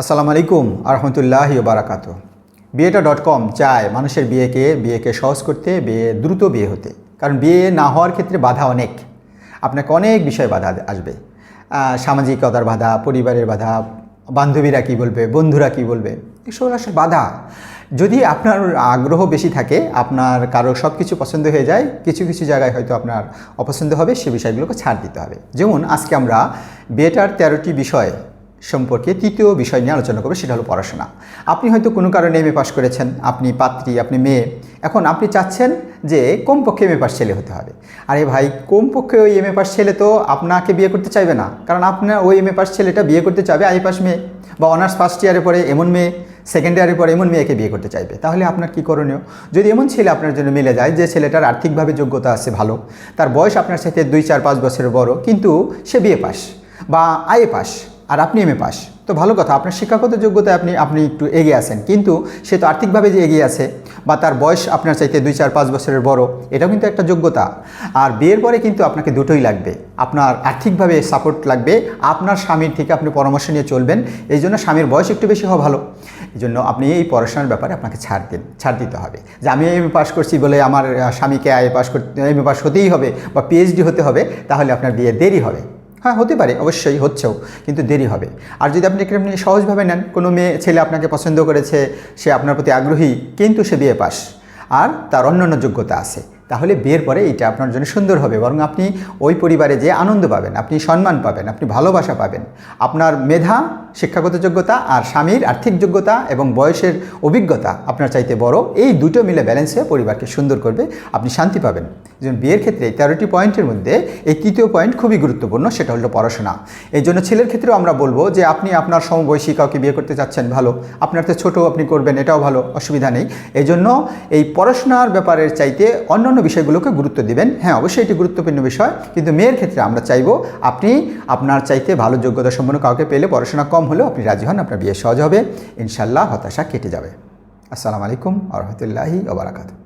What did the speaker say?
আসসালামু আলাইকুম আরহামতুল্লাহ বারাকাত বিয়েটা ডট কম চায় মানুষের বিয়েকে বিয়েকে সহজ করতে, বিয়ে দ্রুত বিয়ে হতে। কারণ বিয়ে না হওয়ার ক্ষেত্রে বাধা অনেক। আপনাকে অনেক বিষয়ে বাধা আসবে। সামাজিকতার বাধা, পরিবারের বাধা, বান্ধবীরা কী বলবে, বন্ধুরা কী বলবে, এসব আসলে বাধা। যদি আপনার আগ্রহ বেশি থাকে, আপনার কারও সব কিছু পছন্দ হয়ে যায়, কিছু কিছু জায়গায় হয়তো আপনার অপছন্দ হবে, সে বিষয়গুলোকে ছাড় দিতে হবে। যেমন আজকে আমরা বিয়েটার তেরোটি বিষয় সম্পর্কে তৃতীয় বিষয় নিয়ে আলোচনা করব, সেটা হলো পড়াশোনা। আপনি হয়তো কোনো কারণে এম এ পাস করেছেন, আপনি পাত্রী, আপনি মেয়ে। এখন আপনি চাচ্ছেন যে কমপক্ষে এম এ পাস ছেলে হতে হবে। আরে ভাই, কমপক্ষে ওই এম এ পাস ছেলে তো আপনাকে বিয়ে করতে চাইবে না। কারণ আপনার ওই এম এ পাস ছেলেটা বিয়ে করতে চাইবে আই পাস মেয়ে বা অনার্স ফার্স্ট ইয়ারে পরে এমন মেয়ে, সেকেন্ড ইয়ারের পরে এমন মেয়েকে বিয়ে করতে চাইবে। তাহলে আপনার কী করণীয়? যদি এমন ছেলে আপনার জন্য মিলে যায় যে ছেলেটার আর্থিকভাবে যোগ্যতা আছে ভালো, তার বয়স আপনার সাথে দুই, চার, পাঁচ বছরের বড়, কিন্তু সে বিয়ে পাস বা আইএ পাস আর আপনি এম এ পাস। তো ভালো কথা, আপনার শিক্ষাগত যোগ্যতায় আপনি আপনি একটু এগিয়ে আছেন। কিন্তু সে তো আর্থিকভাবে যে এগিয়ে আছে বা তার বয়স আপনার চাইতে দুই, চার, পাঁচ বছরের বড়, এটাও কিন্তু একটা যোগ্যতা। আর বিয়ের পরে কিন্তু আপনাকে দুটোই লাগবে। আপনার আর্থিকভাবে সাপোর্ট লাগবে, আপনার স্বামীর থেকে আপনি পরামর্শ নিয়ে চলবেন, এই জন্য স্বামীর বয়স একটু বেশি হওয়া ভালো। এই জন্য আপনি এই পড়াশোনার ব্যাপারে আপনাকে ছাড় দিন, ছাড় দিতে হবে। যে আমি এম এ পাস করছি বলে আমার স্বামীকে আই পাস করতে, এম এ পাস হতেই হবে বা পিএইচডি হতে হবে, তাহলে আপনার বিয়ে দেরি হবে। হ্যাঁ হতে পারে, অবশ্যই হচ্ছেও, কিন্তু দেরি হবে। আর যদি আপনি আপনি সহজভাবে নেন, কোনো মেয়ে, ছেলে আপনাকে পছন্দ করেছে, সে আপনার প্রতি আগ্রহী, কিন্তু সে বিয়ে পাস, আর তার অন্যান্য যোগ্যতা আছে, তাহলে বিয়ের পরে এটা আপনার জন্য সুন্দর হবে, বরং আপনি ওই পরিবারে যে আনন্দ পাবেন, আপনি সম্মান পাবেন, আপনি ভালোবাসা পাবেন, আপনার মেধা শিক্ষাগত যোগ্যতা আর স্বামীর আর্থিক যোগ্যতা এবং বয়সের অভিজ্ঞতা আপনার চাইতে বড়, এই দুটো মিলে ব্যালেন্স হয়ে পরিবারকে সুন্দর করবে, আপনি শান্তি পাবেন। যেমন বিয়ের ক্ষেত্রে এই তেরোটি পয়েন্টের মধ্যে এই তৃতীয় পয়েন্ট খুবই গুরুত্বপূর্ণ, সেটা হলো পড়াশোনা। এই জন্য ছেলের ক্ষেত্রেও আমরা বলব যে আপনি আপনার সমবয়সী কাউকে বিয়ে করতে চাচ্ছেন, ভালো। আপনার তো ছোটো, আপনি করবেন, এটাও ভালো, অসুবিধা নেই। এই জন্য এই পড়াশোনার ব্যাপারের চাইতে অন্যান্য বিষয়গুলোকে গুরুত্ব দিবেন। হ্যাঁ অবশ্যই এটি গুরুত্বপূর্ণ বিষয়, কিন্তু মেয়ের ক্ষেত্রে আমরা চাইব আপনি আপনার চাইতে ভালো যোগ্যতা সম্পন্ন কাউকে পেলে পড়াশোনা কম হলেও আপনি রাজি হন, আপনার বিয়ে সহজ হবে। ইনশাল্লাহ হতাশা কেটে যাবে। আসসালামু আলাইকুম আ রহমতুল্লাহি ওবরাকাতু